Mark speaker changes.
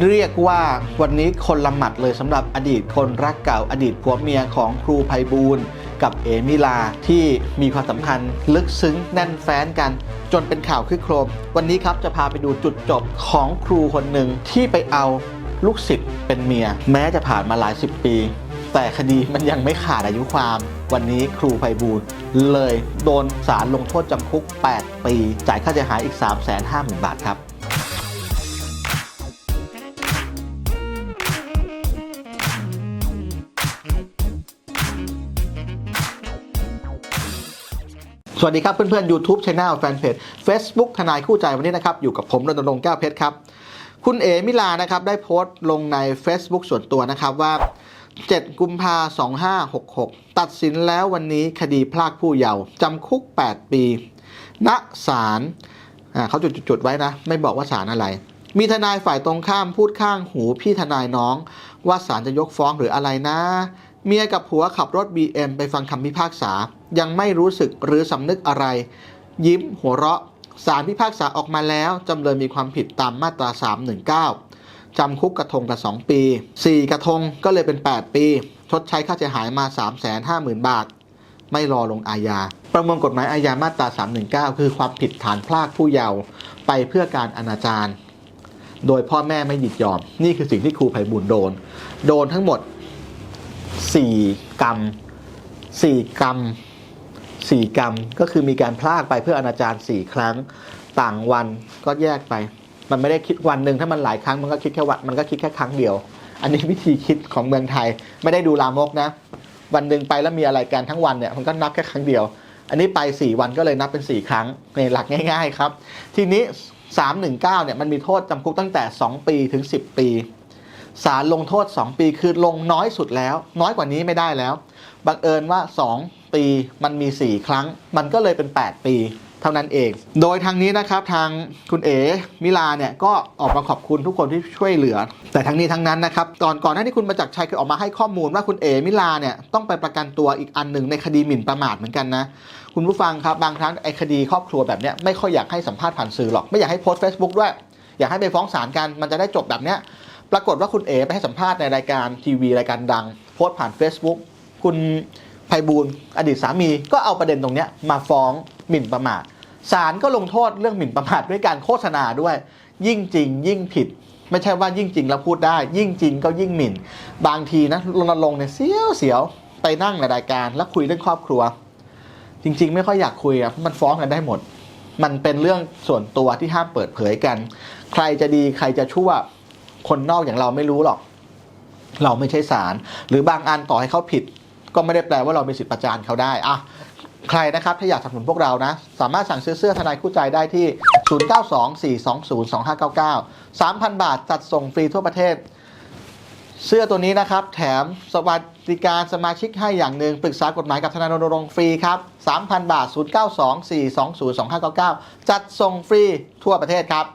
Speaker 1: เรียกว่าวันนี้คนละหมัดเลยสำหรับอดีตคนรักเก่าอดีตผัวเมียของครูไพบูลกับเอมิลาที่มีความสัมพันธ์ลึกซึ้งแน่นแฟ้นกัน จนเป็นข่าวคึกโครม วันนี้ครับจะพาไปดูจุดจบของครูคนหนึ่งที่ไปเอาลูกศิษย์เป็นเมีย แม้จะผ่านมาหลายสิบปี แต่คดีมันยังไม่ขาดอายุความ วันนี้ครูไพบูลเลยโดนศาลลงโทษจำคุก 8 ปี จ่ายค่าเสียหายอีก 3 5 0 0 0 0บาทครับ สวัสดีครับเพื่อนๆ YouTube Channel แฟนเพจ Facebook ทนายคู่ใจวันนี้นะครับ อยู่กับผมรณรงค์แก้วเพชรครับ คุณเอมิลานะครับ ได้โพสต์ลงใน Facebook ส่วนตัวนะครับว่า 7 กุมภา2566 ตัดสินแล้ววันนี้คดีพลากผู้เยาว์จำคุก 8 ปี ณศาลอ่าเขาจุดๆไว้นะ ไม่บอกว่าศาลอะไร มีทนายฝ่ายตรงข้ามพูดข้างหูพี่ทนายน้อง ว่าศาลจะยกฟ้องหรืออะไรนะ เมียกับผัวขับรถ BM ไปฟังคำพิพากษา ยังไม่รู้สึกหรือสำนึกอะไร ยิ้มหัวเราะศาลพิพากษาออกมาแล้ว จำเลยมีความผิดตามมาตรา 319 จำคุกกระทงกับ2ปี 4 กระทงก็เลยเป็น 8 ปี ชดใช้ค่าเสียหายมา 350,000 บาท ไม่รอลงอาญา ประมวลกฎหมายอาญามาตรา 319 คือความผิดฐานพรากผู้เยาว์ไปเพื่อการอนาจารโดยพ่อแม่ไม่ยินยอม นี่คือสิ่งที่ครูไพบุญโดน โดนทั้งหมด 4กรรม4กรรม4กรรมก็คือมีการพลากไปเพื่ออนาจาร4ครั้งต่างวันก็แยกไป มันไม่ได้คิดวันหนึ่งถ้ามันหลายครั้งมันก็คิดแค่วันมันก็คิดแค่ครั้งเดียว อันนี้วิธีคิดของเมืองไทยไม่ได้ดูลามกนะ วันหนึ่งไปแล้วมีอะไรกันทั้งวันเนี่ยมันก็นับแค่ครั้งเดียว อันนี้ไป 4 วันก็เลยนับเป็น 4 ครั้งในหลักง่าย ๆ ครับ ทีนี้ 319เนี่ยมันมีโทษจำคุกตั้งแต่ 2 ปีถึง 10 ปี ศาลลงโทษ 2 ปีคือลงน้อยสุดแล้ว น้อยกว่านี้ไม่ได้แล้ว บังเอิญว่า 2 ปีมันมี 4 ครั้ง มันก็เลยเป็น 8 ปีเท่านั้นเอง โดยทางนี้นะครับทางคุณเอ๋มิลาเนี่ยก็ออกมาขอบคุณทุกคนที่ช่วยเหลือ แต่ทั้งนี้ทั้งนั้นนะครับก่อนก่อนหน้าที่คุณประจักษ์ชัยเคยออกมาให้ข้อมูลว่าคุณเอ๋มิลาเนี่ยต้องไปประกันตัวอีกอันหนึ่งในคดีหมิ่นประมาทเหมือนกันนะคุณผู้ฟังครับบางครั้งไอ้คดีครอบครัวแบบเนี้ยไม่ค่อยอยากให้สัมภาษณ์ผ่านสื่อหรอกไม่อยากให้โพสต์ Facebook ด้วย อยากให้ไปฟ้องศาลกันมันจะได้จบแบบเนี้ย ปรากฏว่าคุณเอ๋ไปให้สัมภาษณ์ในรายการทีวีรายการดัง โพสต์ผ่าน Facebook คุณไพบูลอดีตสามีก็เอาประเด็นตรงนี้มาฟ้องหมิ่นประมาทศาลก็ลงโทษเรื่องหมิ่นประมาทด้วยการโฆษณาด้วย ยิ่งจริง ยิ่งผิด ไม่ใช่ว่ายิ่งจริงแล้วพูดได้ ยิ่งจริงก็ยิ่งหมิ่น บางทีนะรณรงค์เนี่ยเสียวเสียวไปนั่งในรายการแล้วคุยเรื่องครอบครัว จริง ๆ ไม่ค่อยอยากคุยอะเพราะมันฟ้องกันได้หมด มันเป็นเรื่องส่วนตัวที่ห้ามเปิดเผยกัน ใครจะดีใครจะชั่ว คนนอกอย่างเราไม่รู้หรอก เราไม่ใช่ศาลหรือบางอันต่อให้เขาผิด ก็ไม่ได้แปลว่าเรามีสิทธิประจานเขาได้อะใครนะครับถ้าอยากสนับสนุนพวกเรานะ สามารถสั่งซื้อเสื้อทนายคู่ใจได้ที่ 0924202599 3,000 บาทจัดส่งฟรีทั่วประเทศ เสื้อตัวนี้นะครับ แถมสวัสดิการสมาชิกให้อย่างหนึ่งปรึกษากฎหมายกับทนายรณรงค์ฟรีครับ 3,000 บาท 0924202599 จัดส่งฟรีทั่วประเทศครับ